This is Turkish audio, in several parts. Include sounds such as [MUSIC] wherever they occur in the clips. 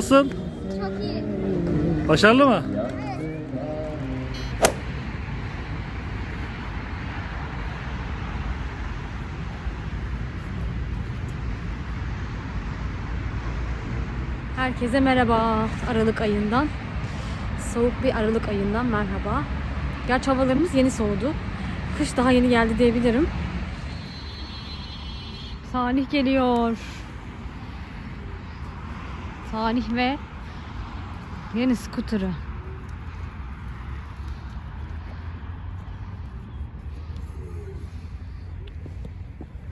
Nasıl? Çok iyi. Başarılı mı? Herkese merhaba Aralık ayından. Soğuk bir Aralık ayından merhaba. Gerçi havalarımız yeni soğudu. Kış daha yeni geldi diyebilirim. Salih geliyor. Salih ve yeni skuturu.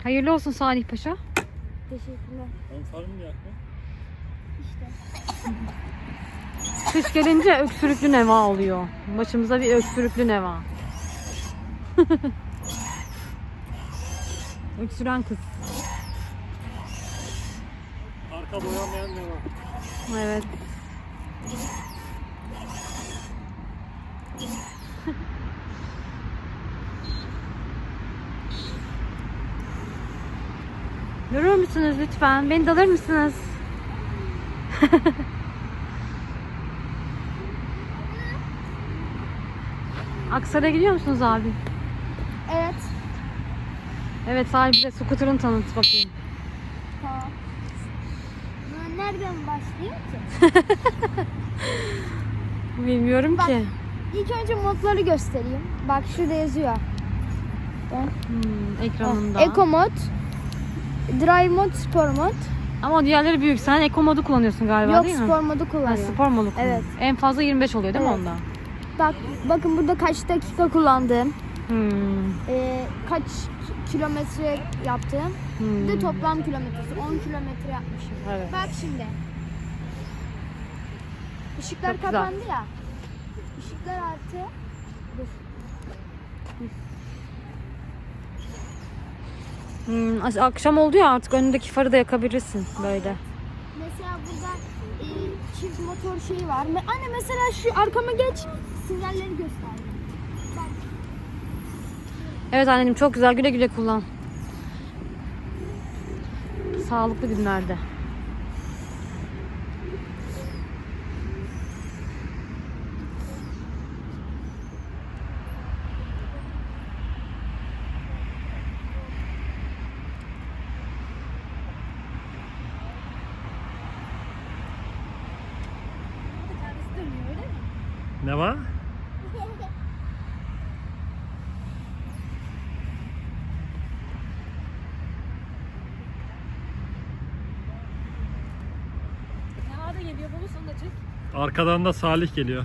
Hayırlı olsun Salih Paşa. Teşekkürler. Kış gelince öksürüklü neva oluyor. Başımıza bir öksürüklü neva. [LAUGHS] Öksüren kız. Arka boyanmayan ne var? Evet. Durur musunuz lütfen? Beni dalır mısınız? [LAUGHS] Aksaray'a gidiyor musunuz abi? Evet. Evet Salih bize scooter'ını tanıt bakayım. Nereden başlayayım ki? [LAUGHS] Bilmiyorum Bak. ki. İlk önce modları göstereyim. Bak şurada yazıyor. Hmm, ekranında. Eco mod, Drive mod, Spor mod. Ama diğerleri büyük. Sen Eco modu kullanıyorsun galiba Yok değil mi? spor modu Ha, kullanıyorum. spor modu kullan- Evet. En fazla 25 oluyor değil mi Evet. onda? Bak bakın burada kaç dakika kullandım. Hmm. Ee, kaç kilometre yaptım. Hmm. Bir de toplam kilometresi 10 kilometre yapmışım. Evet. Bak şimdi. Işıklar Çok güzel. kapandı ya. Işıklar artı. Dur. Hmm, akşam oldu ya artık önündeki farı da yakabilirsin böyle. Mesela burada e, çift motor şeyi var. Anne mesela şu arkama geç. Sinyalleri göster. Evet anneciğim çok güzel güle güle kullan. Sağlıklı günlerde. Ne var? Ne var da geliyor baba onu da çek. Arkadan da Salih geliyor. geliyor.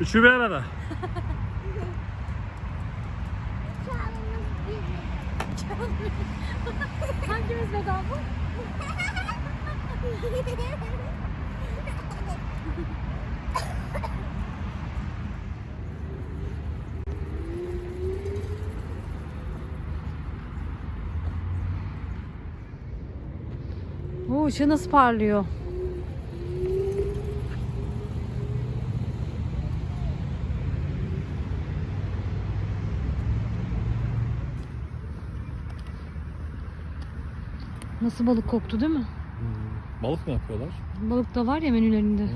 Üçü bir arada. Hangimiz veda [LAUGHS] bu? Oo, ışığı nasıl parlıyor? Nasıl balık koktu değil mi? Balık mı yapıyorlar? Balık da var ya menülerinde. Hmm.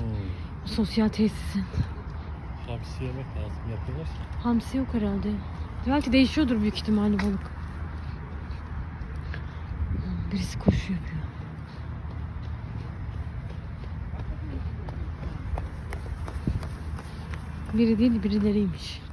Sosyal tesisin. Hamsi yemek lazım yapıyorlar. Hamsi yok herhalde. Belki değişiyordur büyük ihtimalle balık. Birisi koşu yapıyor. Biri değil birileriymiş.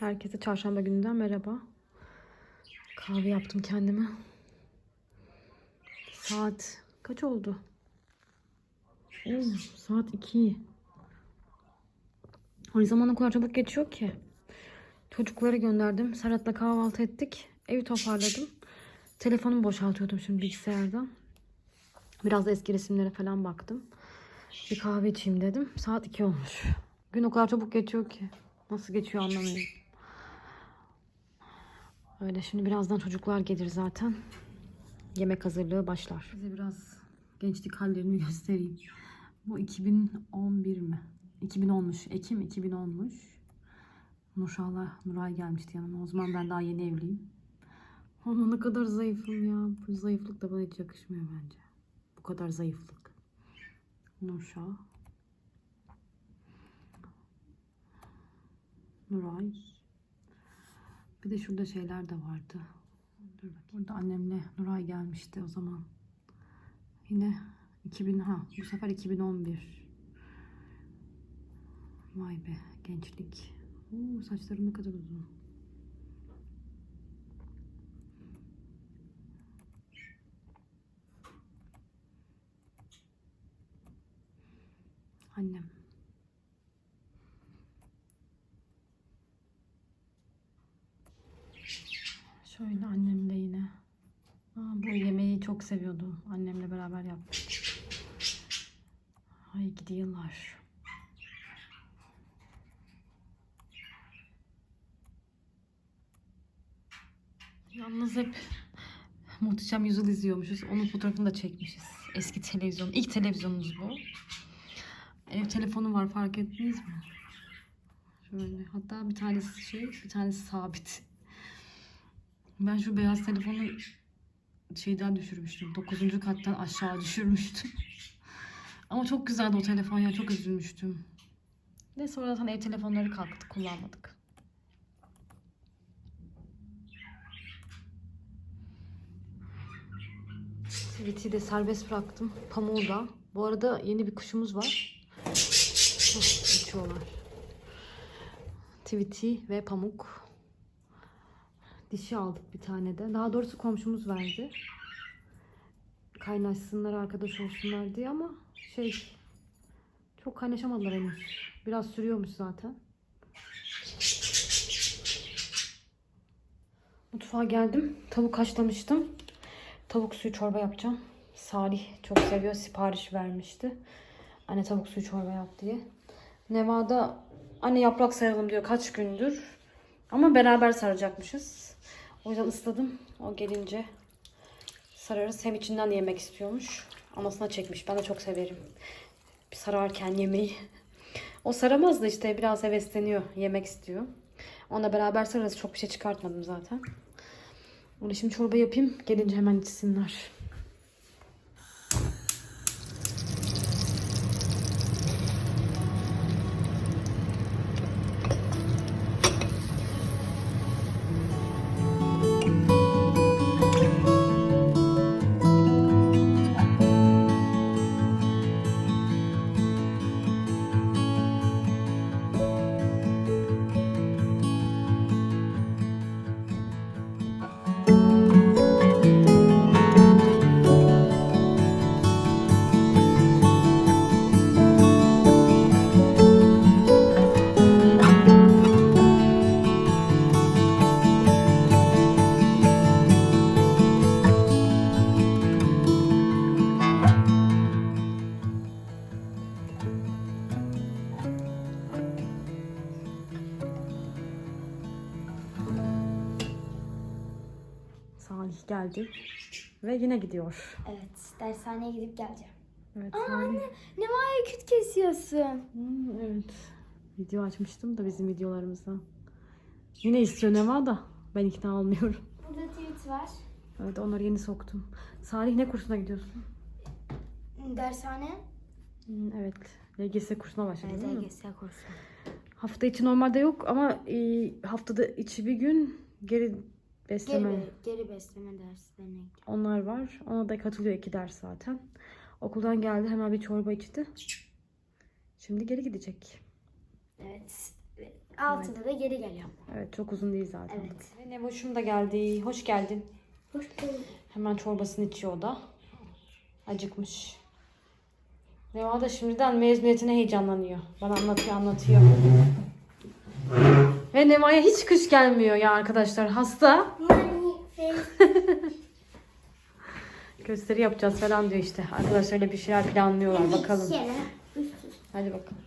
Herkese çarşamba gününden merhaba. Kahve yaptım kendime. Saat kaç oldu? Oo, saat 2. O zaman o kadar çabuk geçiyor ki. Çocukları gönderdim. Serhat'la kahvaltı ettik. Evi toparladım. Telefonumu boşaltıyordum şimdi bilgisayardan. Biraz da eski resimlere falan baktım. Bir kahve içeyim dedim. Saat 2 olmuş. Gün o kadar çabuk geçiyor ki. Nasıl geçiyor anlamıyorum. Öyle şimdi birazdan çocuklar gelir zaten. Yemek hazırlığı başlar. Size biraz gençlik hallerimi [LAUGHS] göstereyim. Bu 2011 mi? 2010'muş. Ekim 2010'muş. Nurşah'la Nuray gelmişti yanıma. O zaman ben daha yeni evliyim. Ama ne kadar zayıfım ya. Bu zayıflık da bana hiç yakışmıyor bence. Bu kadar zayıflık. Nurşah. Nuray. Bir de şurada şeyler de vardı. Dur bakayım. Burada annemle Nuray gelmişti o zaman. Yine 2000 ha bu sefer 2011. Vay be gençlik. Oo, saçlarım ne kadar uzun. Annem. Şöyle annem de yine. Aa, bu yemeği çok seviyordu. Annemle beraber yaptık. Ay gidi yıllar. Yalnız hep Muhteşem Yüzyıl izliyormuşuz. Onun fotoğrafını da çekmişiz. Eski televizyon. İlk televizyonumuz bu. Ev telefonu var fark ettiniz mi? Şöyle. Hatta bir tanesi şey, bir tanesi sabit. Ben şu beyaz telefonu şeyden düşürmüştüm. 9. kattan aşağı düşürmüştüm. [LAUGHS] Ama çok güzeldi o telefon ya. Çok üzülmüştüm. Ve sonradan ev telefonları kalktı. Kullanmadık. Tweet'i de serbest bıraktım. Pamuğu da. Bu arada yeni bir kuşumuz var. Uçuyorlar. Tweety ve pamuk. Dişi aldık bir tane de. Daha doğrusu komşumuz verdi. Kaynaşsınlar, arkadaş olsunlar diye ama şey çok kaynaşamadılar henüz. Biraz sürüyormuş zaten. Mutfağa geldim. Tavuk haşlamıştım. Tavuk suyu çorba yapacağım. Salih çok seviyor. Sipariş vermişti. Anne tavuk suyu çorba yap diye. Nevada anne yaprak saralım diyor kaç gündür. Ama beraber saracakmışız. O yüzden ısladım. O gelince sararız. Hem içinden de yemek istiyormuş. Anasına çekmiş. Ben de çok severim. Sararken yemeği. O saramaz da işte biraz hevesleniyor. Yemek istiyor. Onunla beraber sararız. Çok bir şey çıkartmadım zaten. Onu şimdi çorba yapayım. Gelince hemen içsinler. Salih geldi. Ve yine gidiyor. Evet, dershaneye gidip geleceğim. Evet, Aa anne, ne var ya küt kesiyorsun. Hmm, evet. Video açmıştım da bizim videolarımıza. Yine istiyor Neva da ben ikna olmuyorum. Burada tweet var. Evet onları yeni soktum. Salih ne kursuna gidiyorsun? Dershane. Hmm, evet. LGS kursuna başladı değil mi? LGS kursu. Hafta içi normalde yok ama e, haftada içi bir gün geri besleme. Geri, geri besleme derslerine gidiyorum. Onlar var. Ona da katılıyor iki ders zaten. Okuldan geldi hemen bir çorba içti. Şimdi geri gidecek. Evet. Altıda da geri geliyorum. Evet çok uzun değil zaten. Evet. Ve Nevoş'um da geldi. Hoş geldin. Hoş bulduk. Hemen çorbasını içiyor o da. Acıkmış. Neva da şimdiden mezuniyetine heyecanlanıyor. Bana anlatıyor anlatıyor. Ve Neva'ya hiç kış gelmiyor ya arkadaşlar. Hasta. [LAUGHS] Gösteri yapacağız falan diyor işte. Arkadaşlarla bir şeyler planlıyorlar. Bakalım. Hadi bakalım.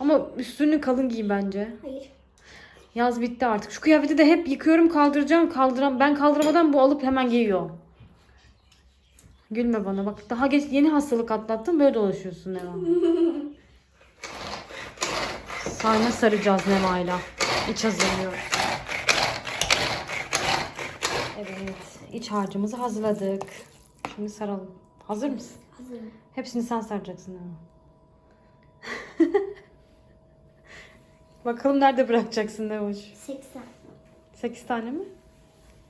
Ama üstünü kalın giy bence. Hayır. Yaz bitti artık. Şu kıyafeti de hep yıkıyorum kaldıracağım. Kaldıram ben kaldıramadan bu alıp hemen giyiyor. Gülme bana bak. Daha geç yeni hastalık atlattın böyle dolaşıyorsun Neva. [LAUGHS] Sarma saracağız Neva'yla. İç hazırlıyor. Evet. iç harcımızı hazırladık. Şimdi saralım. Hazır mısın? Hazırım. Hepsini sen saracaksın Neva. [LAUGHS] Bakalım nerede bırakacaksın Nevoş? 80. 8 tane mi?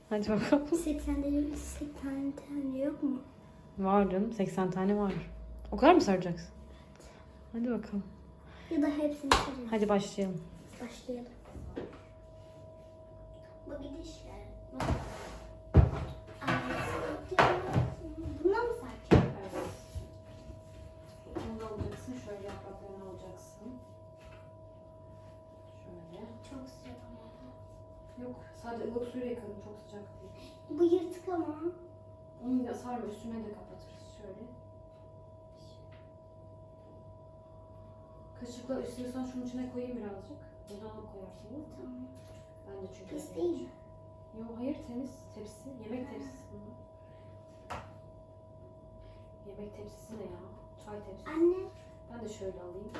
Hadi bakalım. 80 değil, 80 tane yok mu? Var canım 80 tane var. O kadar mı saracaksın? Hadi bakalım. Ya da hepsini sarayım. Hadi başlayalım. Başlayalım. Bu gidişle. Bundan mı saracağım? Evet. Bunu alacaksın. Şöyle yapraklarını alacaksın. Şöyle. Çok sıcak ama. Yok sadece ılık suyla yıkadım. Çok sıcak değil. Bu yırtık ama. Onu da sarma üstüne de kapatırız. Şöyle. Kaşıkla istiyorsan şunun içine koyayım birazcık. Buradan alıp koyarsın. değil mi? Tamam. Ben de çünkü. Pis değil yapacağım. Yok hayır temiz tepsi. Yemek tepsisi. Yemek tepsisi ne ya? Çay tepsisi. Anne. Ben de şöyle alayım.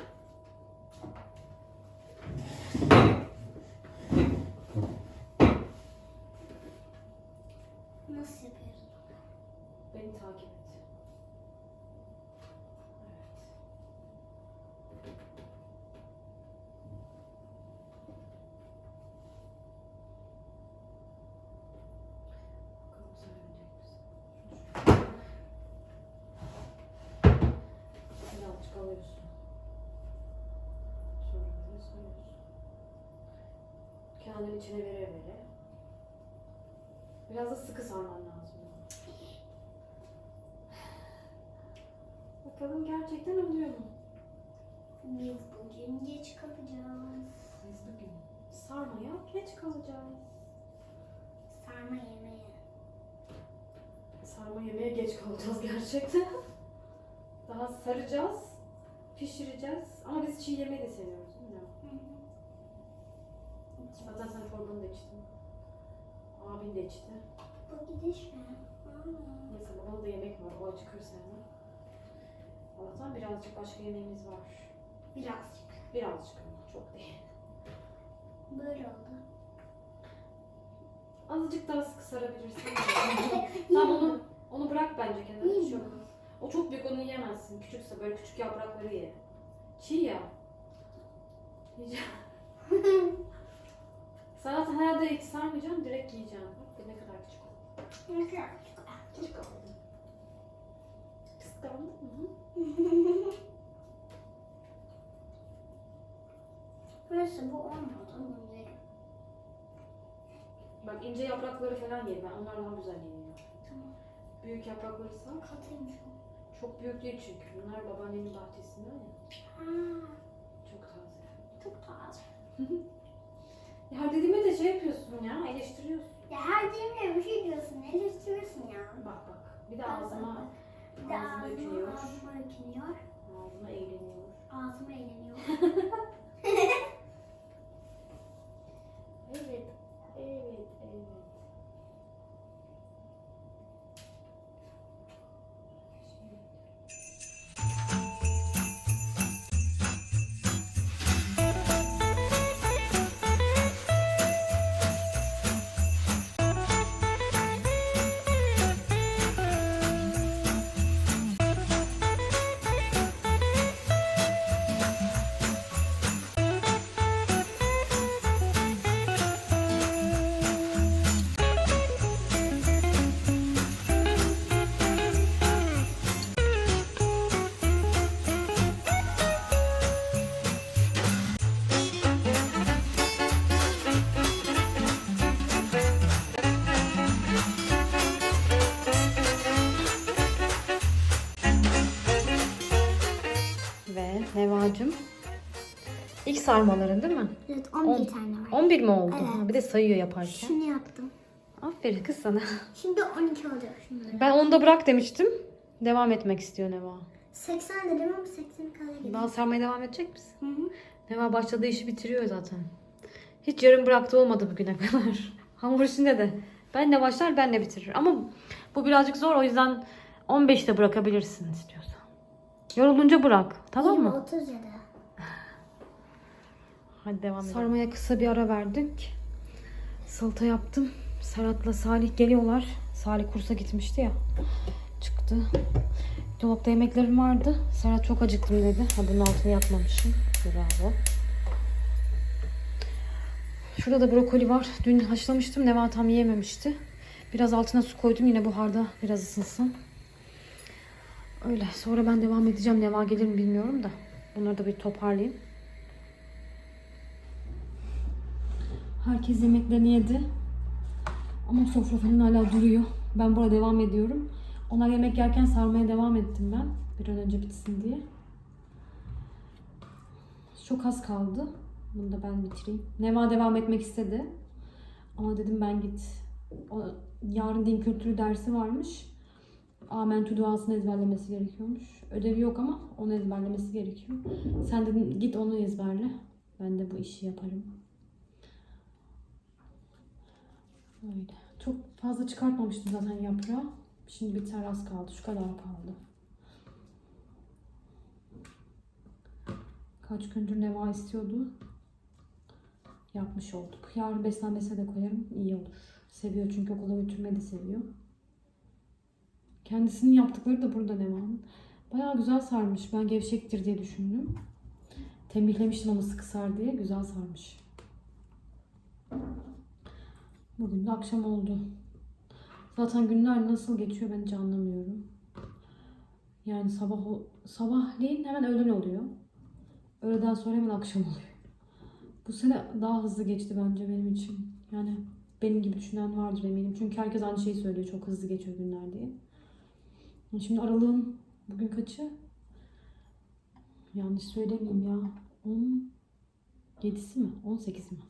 Nasıl yapıyoruz? Beni takip et. Evet. Bakalım söyleyecek misin? Birazcık alıyorsun. Sonra böyle sayıyorsun. Kendin içine vere vere. Biraz da sıkı sarman lazım. Bakalım gerçekten oluyor mu? Biz bugün geç kalacağız. Biz bugün sarmaya geç kalacağız. Sarma yemeğe. Sarma yemeğe geç kalacağız gerçekten. Daha saracağız, pişireceğiz. Ama biz çiğ yemeği de seviyoruz Zaten sen çorbanı da içtin. Abin de içti. Bu gidiş mi? Neyse babada da yemek var. O acıkır seni. Allah'tan birazcık başka yemeğimiz var. Birazcık. Birazcık ama çok değil. Böyle oldu. Azıcık daha sıkı sarabilirsin. [LAUGHS] tamam onu, onu bırak bence kenara. Hiç yok. O çok büyük onu yiyemezsin. Küçükse böyle küçük yaprakları ye. Çiğ ya. Yiyeceğim. [LAUGHS] Sen zaten herhalde hiç sarmayacağım. Direkt yiyeceğim. Bak ne kadar küçük oldu. Ne kadar Küçük oldu. Kıskandın mı? [LAUGHS] Burası bu olmadı. Bunu yerim. Bak ince yaprakları falan ye. Ben onlar daha güzel yeniyor. Tamam. Büyük yaprakları sar. Katıymış o. Çok büyük değil çünkü. Bunlar babaannemin bahçesinden ya. Ha, Çok taze. çok taze. [LAUGHS] Ya dediğime de şey yapıyorsun ya. Eleştiriyorsun. Ya her deyimle bir şey diyorsun. Eleştiriyorsun ya. Bak bak. Bir de ağzıma, Bir de ağzıma ağzıma, öpünüyor. ağzıma öpünüyor. ağzıma eğleniyor. Ağzıma eğleniyor. [LAUGHS] sarmaların değil mi? Evet 11 On- tane var. 11 mi oldu? Evet. Ha, bir de sayıyor yaparken. Şunu yaptım. Aferin kız sana. [LAUGHS] Şimdi 12 olacak şunları. Ben onu da bırak demiştim. Devam etmek istiyor Neva. 80 dedim ama 80 kadar gidiyor. Daha sarmaya devam edecek misin? Hı hı. Neva başladığı işi bitiriyor zaten. Hiç yarım bıraktı olmadı bugüne [LAUGHS] kadar. Hamur işinde de. Ben de başlar ben de bitiririm. Ama bu birazcık zor o yüzden 15'te bırakabilirsin istiyorsan. Yorulunca bırak. Tamam mı? 30 ya da. Hadi devam edelim. Sarmaya kısa bir ara verdik. Salata yaptım. Serhat'la Salih geliyorlar. Salih kursa gitmişti ya. Çıktı. Dolapta yemeklerim vardı. Serhat çok acıktım dedi. Ha bunun altını yakmamışım. Bravo. Şurada da brokoli var. Dün haşlamıştım. Neva tam yiyememişti. Biraz altına su koydum. Yine buharda biraz ısınsın. Öyle. Sonra ben devam edeceğim. Neva gelir mi bilmiyorum da. Bunları da bir toparlayayım. Herkes yemeklerini yedi. Ama sofra falan hala duruyor. Ben burada devam ediyorum. Onlar yemek yerken sarmaya devam ettim ben. Bir an önce bitsin diye. Çok az kaldı. Bunu da ben bitireyim. Neva devam etmek istedi. Ama dedim ben git. O, yarın din kültürü dersi varmış. Amentü duasını ezberlemesi gerekiyormuş. Ödevi yok ama onu ezberlemesi gerekiyor. Sen dedim git onu ezberle. Ben de bu işi yaparım. Öyle. Çok fazla çıkartmamıştım zaten yaprağı. Şimdi biter az kaldı. Şu kadar kaldı. Kaç gündür Neva istiyordu. Yapmış olduk. Yarın beslenmese de koyarım. iyi olur. Seviyor çünkü okula götürmeyi de seviyor. Kendisinin yaptıkları da burada Neva'nın. Bayağı güzel sarmış. Ben gevşektir diye düşündüm. Tembihlemiştim ama sıkı sar diye. Güzel sarmış. Bugün de akşam oldu. Zaten günler nasıl geçiyor ben hiç anlamıyorum. Yani sabah sabahleyin hemen öğlen oluyor. Öğleden sonra hemen akşam oluyor. Bu sene daha hızlı geçti bence benim için. Yani benim gibi düşünen vardır eminim. Çünkü herkes aynı şeyi söylüyor. Çok hızlı geçiyor günler diye. Şimdi aralığın bugün kaçı? Yanlış söylemeyeyim ya. 17'si mi? 18'i mi?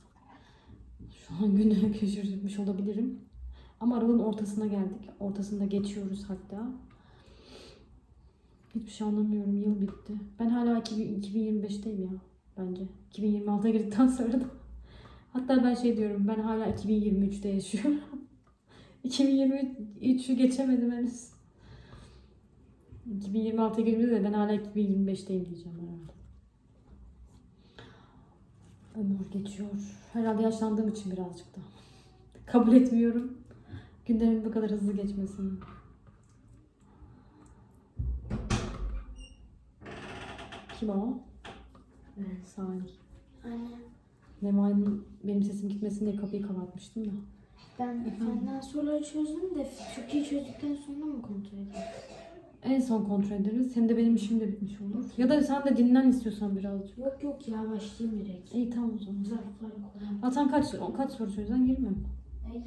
Şu an günü [LAUGHS] şaşırmış olabilirim. Ama aralığın ortasına geldik. Ortasında geçiyoruz hatta. Hiçbir şey anlamıyorum. Yıl bitti. Ben hala 2000 2025'teyim ya bence. 2026'a girdikten [LAUGHS] sonra da. Hatta ben şey diyorum. Ben hala 2023'te yaşıyorum. [LAUGHS] 2023'ü geçemedim henüz. 2026'a girdiğimde de ben hala 2025'teyim diyeceğim herhalde. Ömür geçiyor. Herhalde yaşlandığım için birazcık da. Kabul etmiyorum. Günlerimin bu kadar hızlı geçmesini. Kim o? Evet, Salih. Anne Nema'nın benim sesim gitmesin diye kapıyı kapatmıştım da. ben senden soruları çözdüm de çok iyi çözdükten sonra mı kontrol edeyim? En son kontrol ederiz. Hem de benim işim de bitmiş olur. Ya da sen de dinlen istiyorsan birazcık. Yok yok ya başlayayım direkt. İyi tamam o zaman. Zarflar kolay. Zaten kaç, kaç soru çözeceksin? 20 mi? Ay,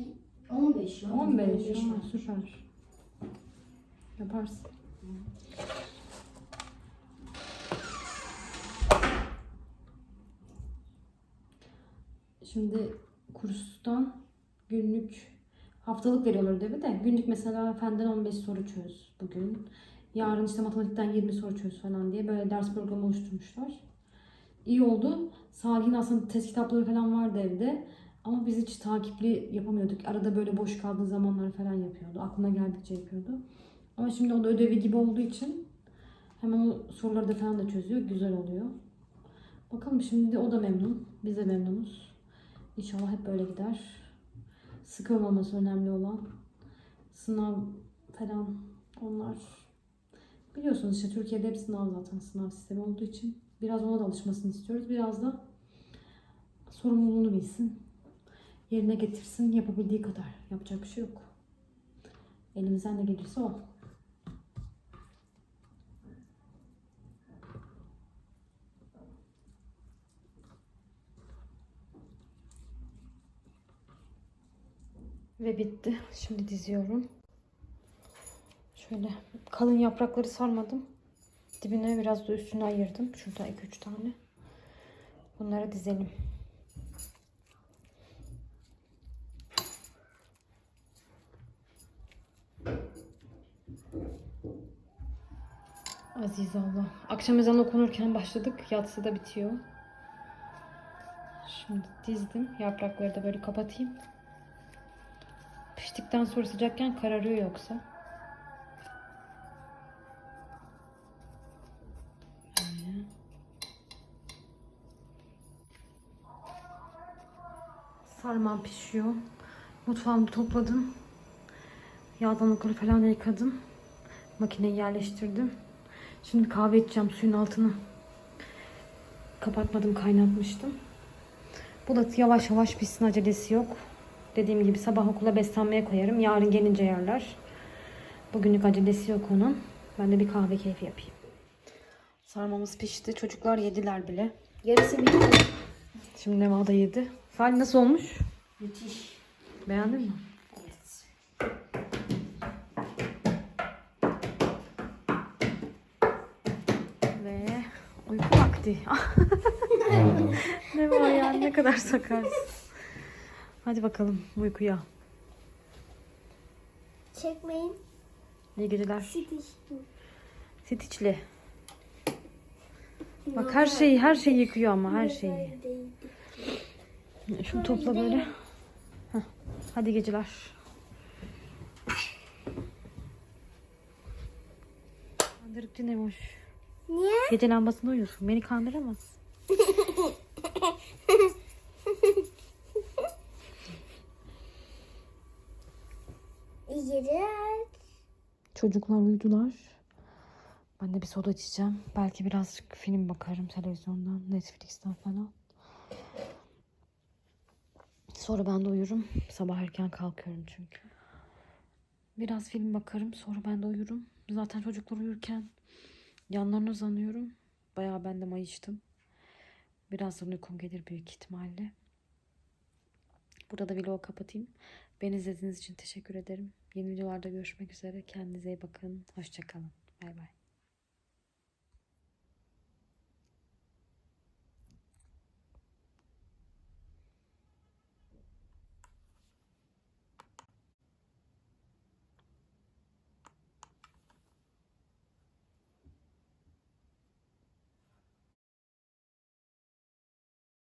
15 ya. 15. var. Ha, süper. Yaparsın. Şimdi kurstan günlük haftalık veriyorlar ödevi de günlük mesela fenden 15 soru çöz bugün. Yarın işte matematikten 20 soru çöz falan diye böyle ders programı oluşturmuşlar. İyi oldu. Salih'in aslında test kitapları falan vardı evde. Ama biz hiç takipli yapamıyorduk. Arada böyle boş kaldığı zamanlar falan yapıyordu. Aklına geldikçe yapıyordu. Ama şimdi o da ödevi gibi olduğu için hemen o soruları da falan da çözüyor. Güzel oluyor. Bakalım şimdi o da memnun. Biz de memnunuz. İnşallah hep böyle gider. Sıkılmaması önemli olan. Sınav falan onlar. Biliyorsunuz işte Türkiye'de hep sınav zaten sınav sistemi olduğu için. Biraz ona da alışmasını istiyoruz. Biraz da sorumluluğunu bilsin. Yerine getirsin yapabildiği kadar. Yapacak bir şey yok. Elimizden ne gelirse o. Ve bitti. Şimdi diziyorum. Şöyle kalın yaprakları sarmadım. dibine biraz da üstüne ayırdım. Şurada 2-3 tane. Bunları dizelim. Aziz Allah. Akşam ezanı okunurken başladık. Yatsı da bitiyor. Şimdi dizdim. Yaprakları da böyle kapatayım. Piştikten sonra sıcakken kararıyor yoksa. Böyle. Sarmam pişiyor. Mutfağımı topladım. Yağdanlıkları falan yıkadım. Makineyi yerleştirdim. Şimdi kahve içeceğim suyun altını. Kapatmadım kaynatmıştım. Bu da yavaş yavaş pişsin acelesi yok. Dediğim gibi sabah okula beslenmeye koyarım. Yarın gelince yerler. Bugünlük acelesi yok onun. Ben de bir kahve keyfi yapayım. Sarmamız pişti. Çocuklar yediler bile. Yarısı bitti. Şimdi Neva da yedi. Salih nasıl olmuş? Müthiş. Beğendin mi? Evet. Ve uyku vakti. [LAUGHS] ne var ya ne kadar sakarsın. Hadi bakalım uykuya. Çekmeyin. İyi geceler. Sitiş. Stitch'li. Bak her şeyi her şeyi yıkıyor ama her şeyi. Şunu topla böyle. Heh. Hadi geceler. Kandırıkçı ne boş. Niye? Gece lambasında uyuyorsun. Beni kandıramaz. [LAUGHS] Geceler. Çocuklar uyudular. Ben de bir soda içeceğim. Belki birazcık film bakarım televizyondan, Netflix'ten falan. Sonra ben de uyurum. Sabah erken kalkıyorum çünkü. Biraz film bakarım. Sonra ben de uyurum. Zaten çocuklar uyurken yanlarına uzanıyorum. Bayağı ben de mayıştım. Birazdan uykum gelir büyük ihtimalle. Burada da vlogu kapatayım. Beni izlediğiniz için teşekkür ederim. Yeni videolarda görüşmek üzere. Kendinize iyi bakın. Hoşçakalın. Bay bay.